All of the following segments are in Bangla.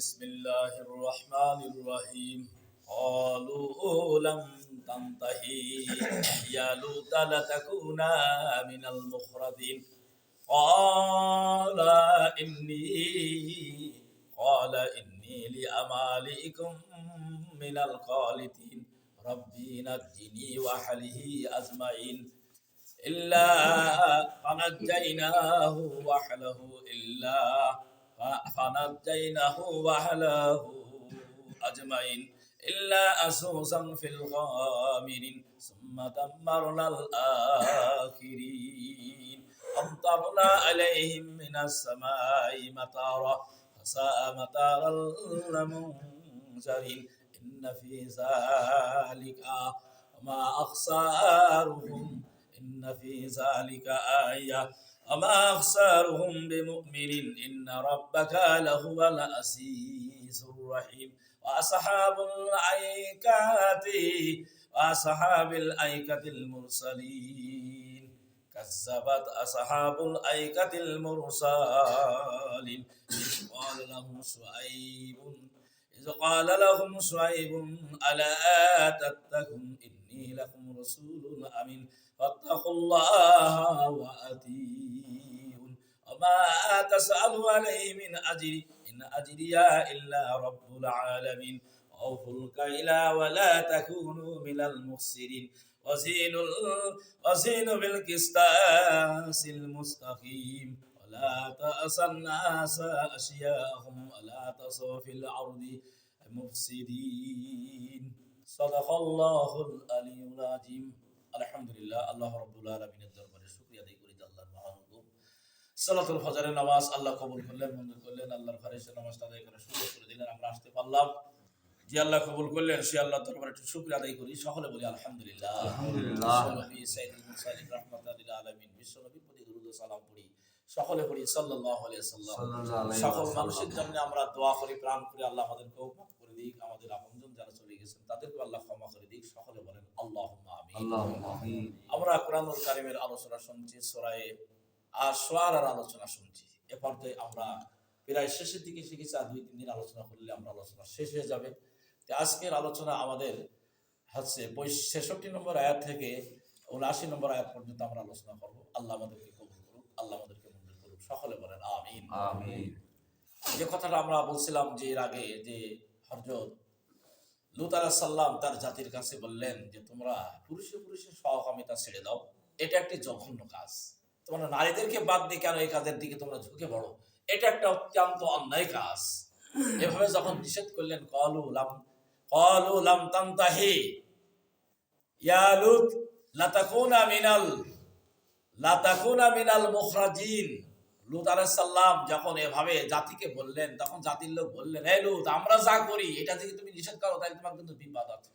بسم الله الرحمن الرحيم قالوا لم تنتهي يا لوط لتكونا من المخرجين قال إني قال إني لأمالئكم من القالتين ربي نجني وأهله أجمعين إلا فنجيناه وأهله إلا فنجيناه وأهله أجمعين إلا أسوسا في الغامرين ثم دمرنا الآخرين. أمطرنا عليهم من السماء مطارا فساء مطار المنذرين. إن في ذلك وما أخسارهم إن في ذلك آية. وما أخسارهم بمؤمن إن ربك لهو العزيز الرحيم وأصحاب الأيكة وأصحاب الأيكة المرسلين كذبت أصحاب الأيكة المرسلين قال لهم شعيب إذ قال لهم شعيب ألا تتقون إني لكم رسول أمين فاتقوا الله وأطيعون وما تسأل عليه من أجر إن أجري إلا رب العالمين أوفوا الكيل ولا تكونوا من المخسرين وزينوا وزينوا بالقسطاس المستقيم ولا تأس الناس أشياءهم ولا تصوا في الأرض مفسدين صدق الله العلي العظيم الحمد لله الله رب العالمين দরবারে শুকরিয়া আদায় করি যে আল্লাহর মহান হুকুম সালাতুল ফজরের নামাজ আল্লাহ কবুল করলেন মঞ্জুর করলেন আল্লাহর ফারিসের নামাজটা আদায় করে সুযোগ করে দিলেন আমরা আসতে পারলাম যে আল্লাহ কবুল করলেন সে আল্লাহ দরবারে একটু শুকরিয়া আদায় করি সকলে বলি আলহামদুলিল্লাহ আলহামদুলিল্লাহ। বিশ্বনবী সাইয়্যিদুল মুরসালিন রাহমাতাল লিল আলামিন বিশ্বনবীর প্রতি দরুদ ও সালাম পড়ি সকলে পড়ি সাল্লাল্লাহু আলাইহি সাল্লাম সকল মানুষের জন্য আমরা দোয়া করি প্রাণ করে আল্লাহ আমাদেরকেও মাফ করে দিক আমাদের আপনজন যারা চলে গেছেন তাদেরকে আল্লাহ ক্ষমা করে দিক সকলে বলেন আল্লাহুম্মা আমিন। আল্লাহুম্মা আমরা কোরআনুল কারিমের আলোচনা শুনছি সূরায়ে আর আলোচনা শুনছি। এ পর্যায়ে আমরা প্রায় শেষের দিকে শিখেছি আর দুই তিন দিন আলোচনা করলে আমরা আলোচনা শেষ হয়ে যাবে। আজকের আলোচনা আমাদের হচ্ছে ছেষট্টি নম্বর আয়াত থেকে উনআশি নম্বর আয়াত পর্যন্ত আমরা আলোচনা করব। আল্লাহ আমাদেরকে কবুল করুক আল্লাহ আমাদেরকে মঞ্জুর করুক সকলে বলেন আমিন। আমিন। যে কথাটা আমরা বলছিলাম যে এর আগে যে হরজত লুত আলাহ সাল্লাম তার জাতির কাছে বললেন যে তোমরা পুরুষে পুরুষে সহকামিতা ছেড়ে দাও। এটা একটি জঘন্য কাজ। তোমরা নারীদেরকে বাদ দিয়ে কেন এই কাজের দিকে তোমরা ঝুঁকে পড়ো? এটা একটা অত্যন্ত অন্যায় কাজ। এভাবে যখন নিষেধ করলেন কলু লাম কলু লাম তান্তাহি ইয়া লুত লাতাকুনা মিনাল লাতাকুনা মিনাল মুখরাজিন। লুত আলাইহিস যখন এভাবে জাতিকে বললেন, তখন জাতির লোক বললেন হে লুত, আমরা যা করি, এটা থেকে তুমি নিষেধ করো তাই তোমার কিন্তু বিপদ আছে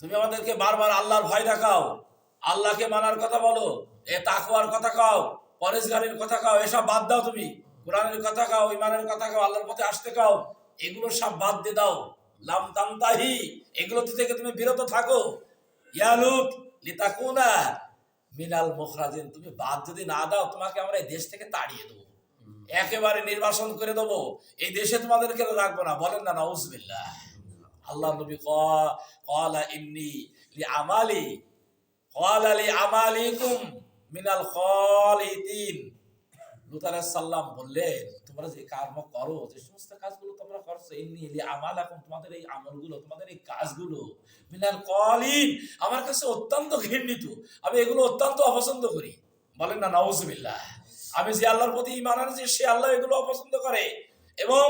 তুমি আমাদেরকে বারবার আল্লাহর ভয় দেখাও, আল্লাহকে মানার কথা বলো, এ তাকওয়ার কথা কাও পরেশগারির কথা কাও, এসব বাদ দাও তুমি। কোরআনের কথা কাও ইমানের কথা কাও, আল্লাহর পথে আসতে কাও, এগুলো সব বাদ দিয়ে দাও। লাম তান্তাহি এগুলো থেকে তুমি বিরত থাকো। ইয়ালুত লিতাকুনা মিনাল মোখরাজিন, তুমি বাদ যদি না দাও, তোমাকে আমরা এই দেশ থেকে তাড়িয়ে দেবো। একেবারে নির্বাসন করে দেবো। এই দেশে তোমাদেরকে রাখব না। বলেন না নাউজবিল্লা আল্লাহ নবী কলা ইন্নি লি আমালি, কলা আমালিকুম মিনাল কল ইতিন আলাইহিস সাল্লাম বললেন তোমরা যে কর্ম করো, যে সমস্ত কাজগুলো তোমরা করছ, ইন্নি লি আমালাকুম, তোমাদের এই আমলগুলো, তোমাদের এই কাজগুলো, মিনাল কলিন আমার কাছে অত্যন্ত ঘৃণিত। আমি এগুলো অত্যন্ত অপছন্দ করি। বলেন না নাউজুবিল্লাহ আমি যে আল্লাহর প্রতি ইমান আনছি, সে আল্লাহ এগুলো অপছন্দ করে। এবং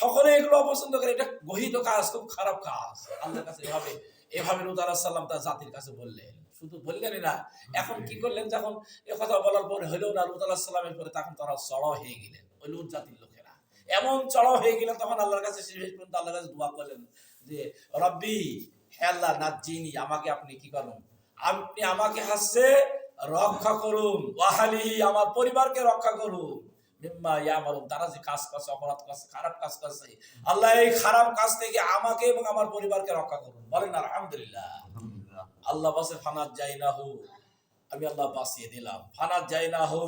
সকলে এগুলো অপছন্দ করে। এটা গহিত কাজ, খুব খারাপ কাজ। আল্লাহর কাছে এভাবে এভাবে লুত আলাহ সাল্লাম তার জাতির কাছে বললেন। শুধু বললেনই না, এখন কি করলেন যখন এ কথা বলার পরে হইলেও না লুত আলাহ সাল্লামের পরে তখন তারা চড়াও হয়ে গেলেন। ওই লুত জাতির লোকেরা। এমন চড়াও হয়ে গেলেন তখন আল্লাহর কাছে শেষ পর্যন্ত আল্লাহর কাছে দোয়া করলেন যে রব্বি হে আল্লাহ নাজ্জিনি আমাকে আপনি কি করুন? আপনি আমাকে হাসছে রক্ষা করুন। ওয়াহালিহি আমার পরিবারকে রক্ষা করুন। মিম্মা ইয়ামালুন তারা যে কাজ করছে অপরাধ করছে খারাপ কাজ করছে আল্লাহ এই খারাপ কাজ থেকে আমাকে এবং আমার পরিবারকে রক্ষা করুন। বলেন আলহামদুলিল্লাহ। আলহামদুলিল্লাহ। আল্লাহ বাসে ফানাত যাই না হু আমি আল্লাহ বাঁচিয়ে দিলাম। ফানাত যাই না হু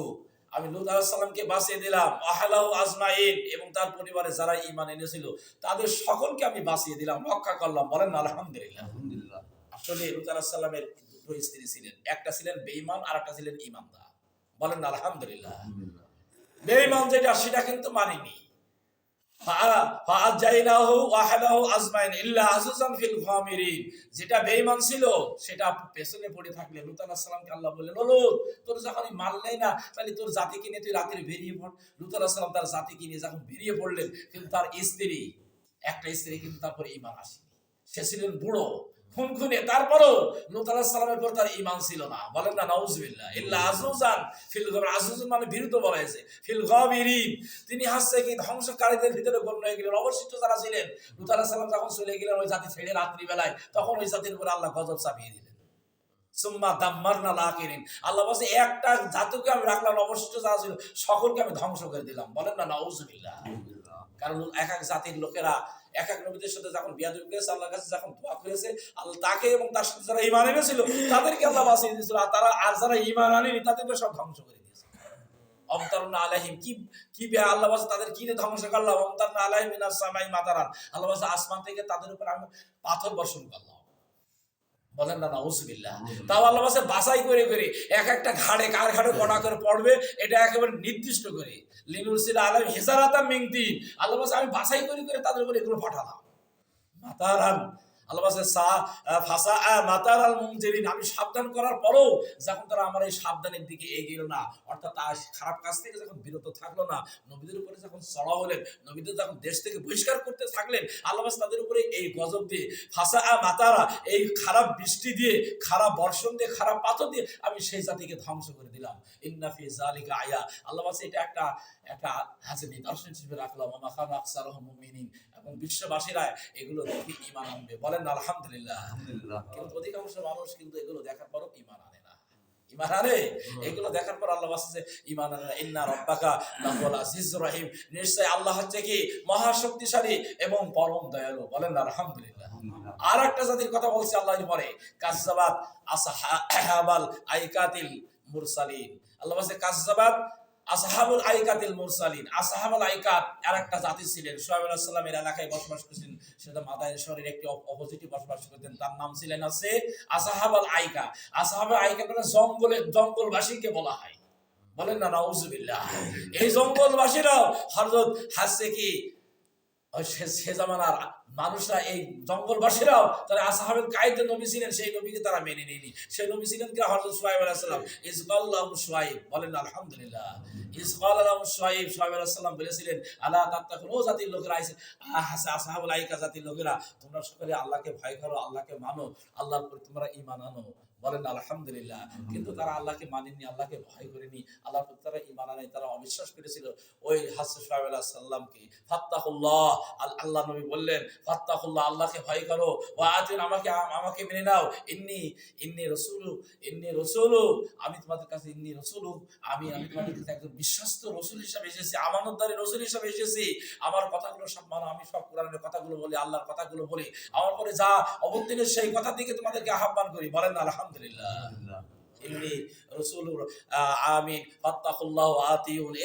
আমি লুত আলাহিসাল্লামকে বাঁচিয়ে দিলাম আহলাউ আজমাইন এবং তার পরিবারে যারা ইমান এনেছিল তাদের সকলকে আমি বাঁচিয়ে দিলাম রক্ষা করলাম বলেন আলহামদুলিল্লাহ। আলহামদুলিল্লাহ। আসলে লুত আলাহিসাল্লামের দুটো স্ত্রী ছিলেন একটা ছিলেন বেঈমান আর একটা ছিলেন ইমানদার বলেন আলহামদুলিল্লাহ। বেঈমান যেটা সেটা কিন্তু মানিনি। যেটা বেইমান ছিল, সেটা পেছনে পড়ে থাকলে আল্লাহ বললেন তোর যখন মানলেই না, তাহলে তোর জাতি কিনে তুই রাত্রে বেরিয়ে পড়। তার জাতি কিনে যখন বেরিয়ে পড়লেন, কিন্তু তার স্ত্রী, একটা স্ত্রী কিন্তু তারপরে ইমান আসেনি। সে ছিলেন বুড়ো খুনখুনে তারপরও লুত আলাইহিস সালামের পর তার ঈমান ছিল না। বলেন না, নাউজুবিল্লাহ। ইল্লা আজুজান ফিল গামির আজুজান মানে বিরুদ্ধ বলা হয়েছে। ফিল গামিরিন তিনি হাসছে কি? ধ্বংসকারীদের ভিতরে গণ্য হয়ে গেলেন। অবশিষ্ট যারা ছিলেন আলাইহিস সালাম যখন চলে গেলেন ওই জাতি ছেড়ে রাত্রি বেলায় তখন ওই জাতির উপরে আল্লাহ গজব চাপিয়ে দিলেন। সুম্মা দাম্মারনা লাকিরিন। আল্লাহ বলছে, একটা জাতিকে আমি রাখলাম, অবশিষ্ট যারা ছিল, সকলকে আমি ধ্বংস করে দিলাম। বলেন না আলহামদুলিল্লাহ কারণ এক এক জাতির লোকেরা এক এক নবীদের সাথে যখন বিয়াদবি করেছে, আল্লাহর কাছে যখন দোয়া করেছে, আল্লাহ তাকে এবং তার সাথে যারা ইমান এনেছিল, তাদেরকে আল্লাহ বাঁচিয়ে দিয়েছিল। আর তারা আর যারা ইমান আনেনি, তাদেরকে সব ধ্বংস করে দিয়েছে। অমতারুনা আলাহিম কি কি আল্লাহ বাস তাদের কি ধ্বংস করলাম অমতারুনা আলাহিম সামাই মাতারান আল্লাহ আসমান থেকে তাদের উপর আমি পাথর বর্ষণ করলাম বলেন না নাউজুবিল্লাহ। তাও আল্লাহ বাসে বাসাই করে করে এক একটা ঘাড়ে কার ঘাড়ে কটা করে পড়বে এটা একেবারে নির্দিষ্ট করে। লিনুরসিল আলম হেসারাতা মিংদিন আল্লাহ বাসে আমি বাসাই করে করে তাদের উপরে এগুলো পাঠালাম। মাতারান আল্লাহ ফাসা মাতারাল মুমজিরিন আমি সাবধান করার পরেও যখন তারা আমার এই সাবধানের দিকে এগিয়ে না, অর্থাৎ তার খারাপ কাজ থেকে যখন বিরত থাকল না, নবীদের উপরে যখন চড়া হলেন, নবীদের যখন দেশ থেকে বহিষ্কার করতে থাকলেন, আল্লাহ তাদের উপরে এই গজব দিয়ে মাতারা, এই খারাপ বৃষ্টি দিয়ে, খারাপ বর্ষণ দিয়ে, খারাপ পাথর দিয়ে আমি সেই জাতিকে ধ্বংস করে দিলাম। ইন্নাফি জালিকা আয়া। আল্লাহ এটা একটা একটা হাসে নিদর্শন হিসেবে রাখলাম। খান এবং বিশ্ববাসীরা এগুলো দেখে ইমান আনবে। বলেন আলহামদুলিল্লাহ। কিন্তু অধিকাংশ মানুষ কিন্তু এগুলো দেখার পরও ইমান আনে না। ইমান আনে? এগুলো দেখার পর আল্লাহ বাসছে ইমান আনে না। ইন্না রব্বাকা লাহুল আজিজুর রহিম। নিশ্চয় আল্লাহ হচ্ছে কি? মহাশক্তিশালী এবং পরম দয়ালু। বলেন আলহামদুলিল্লাহ। আলহামদুলিল্লাহ। আর একটা জাতির কথা বলছে আল্লাহ পরে কাজ্জাবাত আসহাবাল আইকাতিল মুরসালিন। আল্লাহ বলছে কাজ্জাবাত আসহাবুল আইকাতিল মুরসালিন। আসহাবুল আইকাত আর একটা জাতি ছিলেন। সোহাব আলাইহিস সালামের এলাকায় বসবাস করছেন সেটা মাদাইন শহরের একটি অপোজিটে বসবাস করতেন। তার নাম ছিলেন আছে আসহাবুল আইকা। আসহাবুল আইকা মানে জঙ্গলে জঙ্গলবাসীকে বলা হয়। বলেন না, নাউজুবিল্লাহ। এই জঙ্গলবাসীরাও হযরত হাসছে কি সে জামানার মানুষরা এই জঙ্গলবাসীরাও তারা আসাহাবের কায়দে নবী ছিলেন, সেই নবীকে তারা মেনে নেয়নি। সেই নবী ছিলেন কি? হযরত সুহাইব আলাইহিস সালাম। সোহাইব সুহাইব বলেন আলহামদুলিল্লাহ। ইসকাল্লাহু সুহাইব সুহাইব আলাইহিস সালাম বলেছিলেন আল্লাহ তাত্তা কোনো জাতির লোকেরা আইসে আহাসা আসাহাবুল আইকা জাতির লোকেরা, তোমরা সকলে আল্লাহকে ভয় করো, আল্লাহকে মানো, আল্লাহর প্রতি তোমরা ঈমান আনো। বলেন, আলহামদুলিল্লাহ। কিন্তু তারা আল্লাহকে মানেননি, আল্লাহকে ভয় করেনি। আল্লাহর প্রতি তারা ঈমান আনে তারা অবিশ্বাস করেছিল। ওই হাসু সাহেব আলাহ সাল্লামকে ফাত্তাহুল্লাহ। আল- আল্লাহ নবী বললেন, ফাত্তাহুল্লাহ, আল্লাহকে ভয় করো। ও আতিন, আমাকে আমাকে মেনে নাও। ইন্নি ইন্নি রসুলু ইন্নি রসুলু, আমি তোমাদের কাছে ইন্নি রসুলু। আমি আমি তোমাদের কাছে একজন বিশ্বস্ত রসুল হিসাবে এসেছি। আমানতদারি রসুল হিসাবে এসেছি। আমার কথাগুলো সব মানো, আমি সব কোরআনের কথাগুলো বলি, আল্লাহর কথাগুলো বলি। আমার পরে যা অবতীর্ণ, সেই কথার দিকে তোমাদেরকে আহ্বান করি। বলেন, আলহামদুলিল্লাহ। আলহামদুলিল্লাহ। আমিন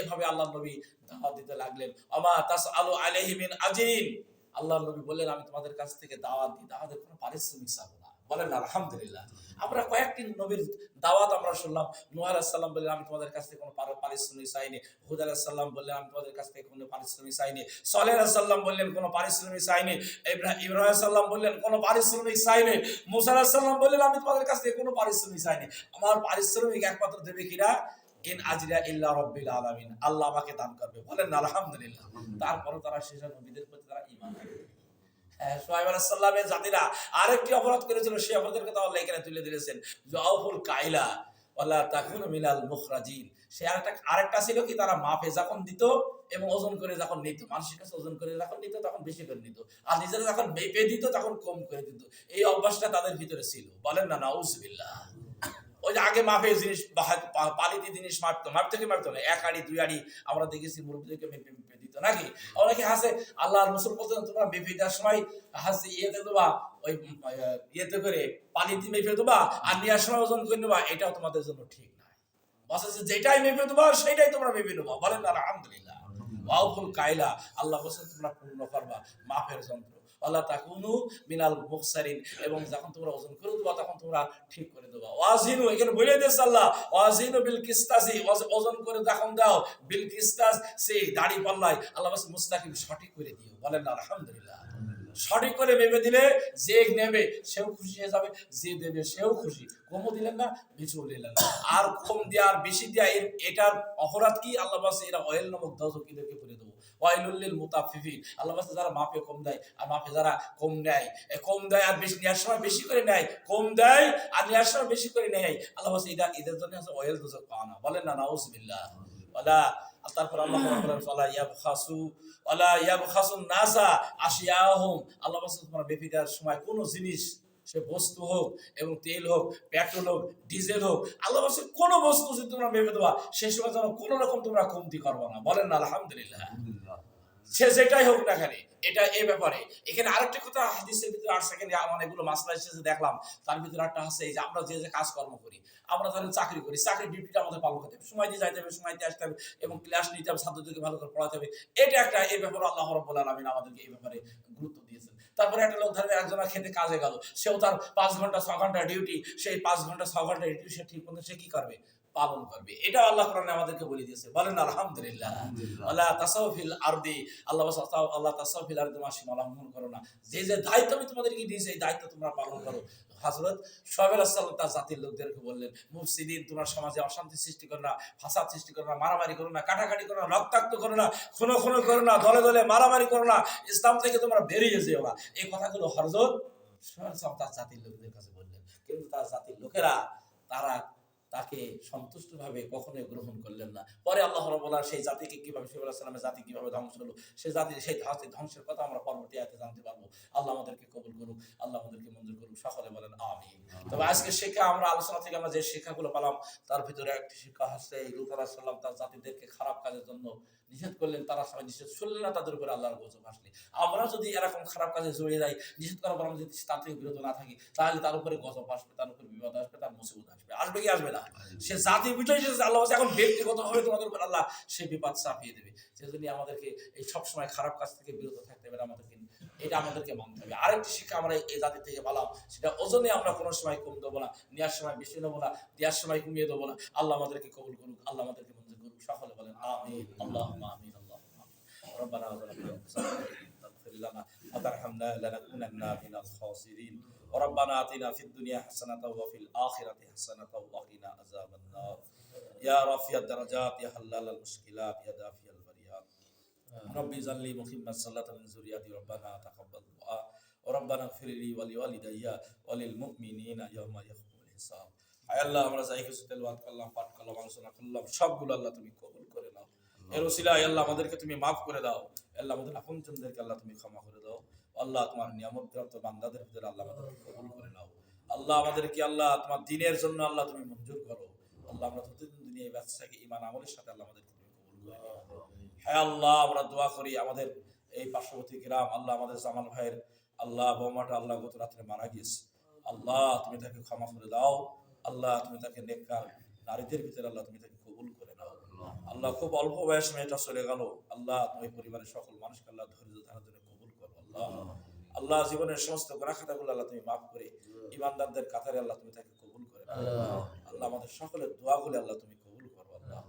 এভাবে আল্লাহ নবী দাওয়াত দিতে লাগলেন। আমা তাস আলু আলহিমিন আজরিন। আল্লাহ নবী বললেন, আমি তোমাদের কাছ থেকে দাওয়াত দিই। দাওয়াতের কোনো পারিশ্রমিক চাবো বলেন আলহামদুলিল্লাহ। আমরা কয়েকটি নবীর দাওয়াত আমরা শুনলাম। নূহ আলাইহিস সালাম বললেন আমি তোমাদের কাছ থেকে কোনো পারিশ্রমিক চাইনি। হুদ আলাইহিস সালাম বললেন আমি তোমাদের কাছ থেকে কোনো পারিশ্রমিক চাইনি। আলাইহিস সালাম বললেন কোনো পারিশ্রমিক চাইনি। ইব্রাহিম ইব্রাহিম সাল্লাম বললেন কোনো পারিশ্রমিক চাইনি। মুসা সালাম বললেন আমি তোমাদের কাছ থেকে কোনো পারিশ্রমিক চাইনি। আমার পারিশ্রমিক একমাত্র দেবে কিনা ইন আজরিয়া ইল্লা রাব্বিল আলামিন। আল্লাহ আমাকে দান করবে। বলেন আলহামদুলিল্লাহ। তারপরে তারা সেসব নবীদের প্রতি তারা আনবে হ্যাঁ, আলাইহিস জাতিরা আরেকটি অপরাধ করেছিল, সেই অপরাধের কথা আল্লাহ এখানে তুলে দিয়েছেন জাওফুল কাইলা ওয়ালা তাকুনু মুখরাজিন। সে আরেকটা আরেকটা ছিল কি, তারা যখন দিত এবং ওজন করে যখন নিত, মানুষের কাছে ওজন করে যখন নিত, তখন বেশি করে আর নিজেরা যখন দিত, তখন কম করে দিত। এই অভ্যাসটা তাদের ভিতরে ছিল। বলেন না, নাউজুবিল্লাহ। ওই যে আগে মাপে জিনিস পালিতে জিনিস মারতো মাপ থেকে মারতো না? এক আড়ি, দুই আড়ি আমরা দেখেছি, মুরব্বীদেরকে মেপে মেপে দিত নাকি? অনেকে হাসে আল্লাহ রসুল বলতেন তোমরা দেওয়ার সময় হাসে ইয়েতে দেবা, ওই ইয়েতে করে পানিতে মেপে দেবা আর নেওয়ার সময় ওজন করে নেবা, এটাও তোমাদের জন্য ঠিক নয় বসে যে যেটাই মেপে দেবো সেটাই তোমরা মেপে নেব। বলেন আলহামদুলিল্লাহ। ওয়াউফুল কাইলা আল্লাহ বসে তোমরা পূর্ণ করবা, মাফের যন্ত্র আল্লাহ তাকুনু মিনাল মুখসারিন। এবং যখন তোমরা ওজন করে দেবা তখন তোমরা ঠিক করে দেবা। ওয়াজিনু, এখানে বলে আল্লাহ, ওয়াজিনু বিল কিস্তাসি ওজন করে দাও, বিল কিস্তাস সেই দাড়ি আল্লাহ মুস্তাকিম, সঠিক করে দিও। বলেন, আলহামদুলিল্লাহ। সঠিক করে ভেবে দিলে যে নেবে, সেও খুশি হয়ে যাবে, যে দেবে, সেও খুশি। কমও দিলেন না বেশিও দিলেন না। আর কম দেওয়া আর বেশি দেওয়া এটার অপরাধ কি? আল্লাহ এরা অয়েল নামক দজকিদেরকে করে দেবো। ওয়াইলুল্লিল মুতাফিফিন। আল্লাহ যারা কম দেয়, আর যারা কম নেয় কম দেয় আর বেশি নেওয়ার সময় বেশি করে নেয়, কম দেয় আর নেওয়ার সময় বেশি করে নেয়। আল্লাহ এটা এদের জন্য আছে পাওয়া না বলেন না আর তারপর আল্লাহ ফালা নাসা আল্লাহ সময় কোনো জিনিস, সে বস্তু হোক এবং তেল হোক, পেট্রোল হোক, ডিজেল হোক আল্লাহ বাসে কোনো বস্তু যদি তোমরা ভেবে দেওয়া সেই সময় যেন কোনো রকম তোমরা কমতি করব না। বলেন না, আলহামদুলিল্লাহ। সে যেটাই হোক না কেন, এটা এই ব্যাপারে। এখানে আরেকটা কথা হাদিসের ভিতরে আর সেকেন্ড মানে এগুলো মাসলা এসেছে দেখলাম, তার ভিতরে একটা আছে এই যে আমরা যে যে কাজকর্ম করি, আমরা ধরেন চাকরি করি চাকরির ডিউটিটা আমাদের পালন করতে হবে। সময় দিয়ে যাইতে হবে, সময় দিয়ে আসতে হবে এবং ক্লাস নিতে হবে, ছাত্রদেরকে ভালো করে পড়াতে হবে। এটা একটা এই ব্যাপারে আল্লাহ রব্বুল আলামিন আমাদেরকে এই ব্যাপারে গুরুত্ব দিয়েছেন। তারপরে একটা লোক ধরেন একজন খেতে কাজে গেল, সেও তার পাঁচ ঘণ্টা, ছ ঘণ্টা ডিউটি সেই পাঁচ ঘণ্টা, ছ ঘণ্টা ডিউটি সে ঠিক মতো সে কি করবে? পালন করবে। এটা আল্লাহ কোরআনে আমাদেরকে বলে দিয়েছে। বলেন আলহামদুলিল্লাহ। আল্লাহ তাসাউফিল আরদি আল্লাহ আল্লাহ তাসাউফিল আরদি মাসিম করো না। যে যে দায়িত্ব আমি তোমাদেরকে দিয়েছি এই দায়িত্ব তোমরা পালন করো। হাজরত সোহেব তার জাতির লোকদেরকে বললেন মুফসিদিন তোমার সমাজে অশান্তি সৃষ্টি করো না ফাসাদ সৃষ্টি করো না মারামারি করো না কাটাকাটি করো না রক্তাক্ত করো না খুনো খুনো করো না দলে দলে মারামারি করো না ইসলাম থেকে তোমরা বেরিয়ে যেও না। এই কথাগুলো হরজত সোহেব তার জাতির লোকদের কাছে বললেন। কিন্তু তার জাতির লোকেরা তারা তাকে সন্তুষ্টভাবে কখনোই গ্রহণ করলেন না। পরে আল্লাহ রবুল্লাহ সেই জাতিকে কীভাবে শিবুল সালামের জাতি কীভাবে ধ্বংস হলো সেই জাতির সেই জাতি ধ্বংসের কথা আমরা পরবর্তী আয়তে জানতে পারব। আল্লাহ আমাদেরকে কবুল করুক, আল্লাহ আমাদেরকে মঞ্জুর করুক, সকলে বলেন আমি তবে আজকে শিক্ষা আমরা আলোচনা থেকে আমরা যে শিক্ষাগুলো পেলাম, তার ভিতরে একটি শিক্ষা হচ্ছে লুত সাল্লাম তার জাতিদেরকে খারাপ কাজের জন্য নিষেধ করলেন, তারা সবাই নিষেধ শুনলেন না, তাদের উপরে আল্লাহর গজব আসলে। আমরা যদি এরকম খারাপ কাজে জড়িয়ে যাই, নিষেধ করার পর আমরা যদি তার থেকে বিরত না থাকি, তাহলে তার উপরে গজব আসবে, তার উপরে বিপদ আসবে, তার মুসিবত আসবে। আসবে কি আসবে না? সে জাতি বিষয় আল্লাহ এখন ব্যক্তিগতভাবে তোমাদের উপর আল্লাহ সে বিপদ চাপিয়ে দেবে। সেজন্য আমাদেরকে এই সবসময় খারাপ কাজ থেকে বিরত থাকতে হবে আমাদেরকে, এটা আমাদেরকে মানতে হবে। আরেকটি শিক্ষা আমরা এই জাতি থেকে পেলাম, সেটা ওজনে আমরা কোনো সময় কম দেবো না নেওয়ার সময় বেশি নেব না, দেওয়ার সময় কমিয়ে দেবো না। আল্লাহ আমাদেরকে কবুল করুক, আল্লাহ আমাদেরকে সকলে বলেন আমিন আল্লাহ আমিন আল্লাহ ربنا ظلمنا انفسنا تغفر لنا وترحمنا لنكونن من الخاسرين وربنا اتنا في الدنيا حسنه وفي الاخره حسنه وقنا عذاب النار يا رافع الدرجات يا حلال المشكلات يا دافع البريات ربي زلي مقيم الصلاة من ذريتي ربنا تقبل دعاء وربنا اغفر لي ولوالدي وللمؤمنين يوم يقوم الحساب আয় আল্লাহ আমরা যাই কিছু তেলওয়াত করলাম পাঠ করলাম আলোচনা করলাম সবগুলো আল্লাহ তুমি কবুল করে নাও। এর ওসিলা আল্লাহ আমাদেরকে তুমি মাফ করে দাও। আল্লাহ আমাদের আপনজনদেরকে আল্লাহ তুমি ক্ষমা করে দাও। আল্লাহ তোমার নিয়ামত প্রাপ্ত বান্দাদের ভিতরে আল্লাহ আমাদেরকে কবুল করে নাও। আল্লাহ আমাদেরকে আল্লাহ তোমার দিনের জন্য আল্লাহ তুমি মঞ্জুর করো। আল্লাহ আমরা প্রতিদিন দুনিয়া এই ব্যবসাকে ইমান আমলের সাথে আল্লাহ আমাদেরকে তুমি কবুল করে নাও। হ্যাঁ আল্লাহ আমরা দোয়া করি আমাদের এই পার্শ্ববর্তী গ্রাম আল্লাহ আমাদের জামাল ভাইয়ের আল্লাহ বৌমাটা আল্লাহ গত রাত্রে মারা গিয়েছে। আল্লাহ তুমি তাকে ক্ষমা করে দাও। আল্লাহ তুমি তাকে নেককার নারীদের ভিতরে আল্লাহ তুমি তাকে কবুল করে নাও। আল্লাহ। খুব অল্প বয়স মেয়েটা চলে গেল। আল্লাহ তুমি পরিবারের সকল মানুষকে আল্লাহ ধৈর্য ধারার জন্য কবুল করো। আল্লাহ। আল্লাহ। জীবনের সমস্ত গোনা খাতাগুলো আল্লাহ তুমি মাফ করে ইমানদারদের কাতারে আল্লাহ তুমি তাকে কবুল করে আল্লাহ। আমাদের সকলের দোয়াগুলো আল্লাহ তুমি কবুল করো। আল্লাহ।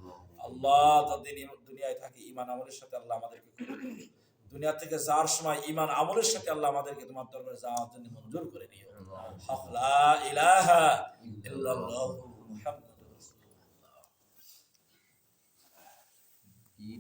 আল্লাহ। যতদিন দুনিয়ায় থাকে ইমান আমলের সাথে আল্লাহ আমাদেরকে কবুল দুনিয়া থেকে যাওয়ার সময় ইমান আমলের সাথে আল্লাহ আমাদেরকে তোমার দরবারে যাওয়ার জন্য মঞ্জুর করে নিও। الحق لا إله إلا الله. محمد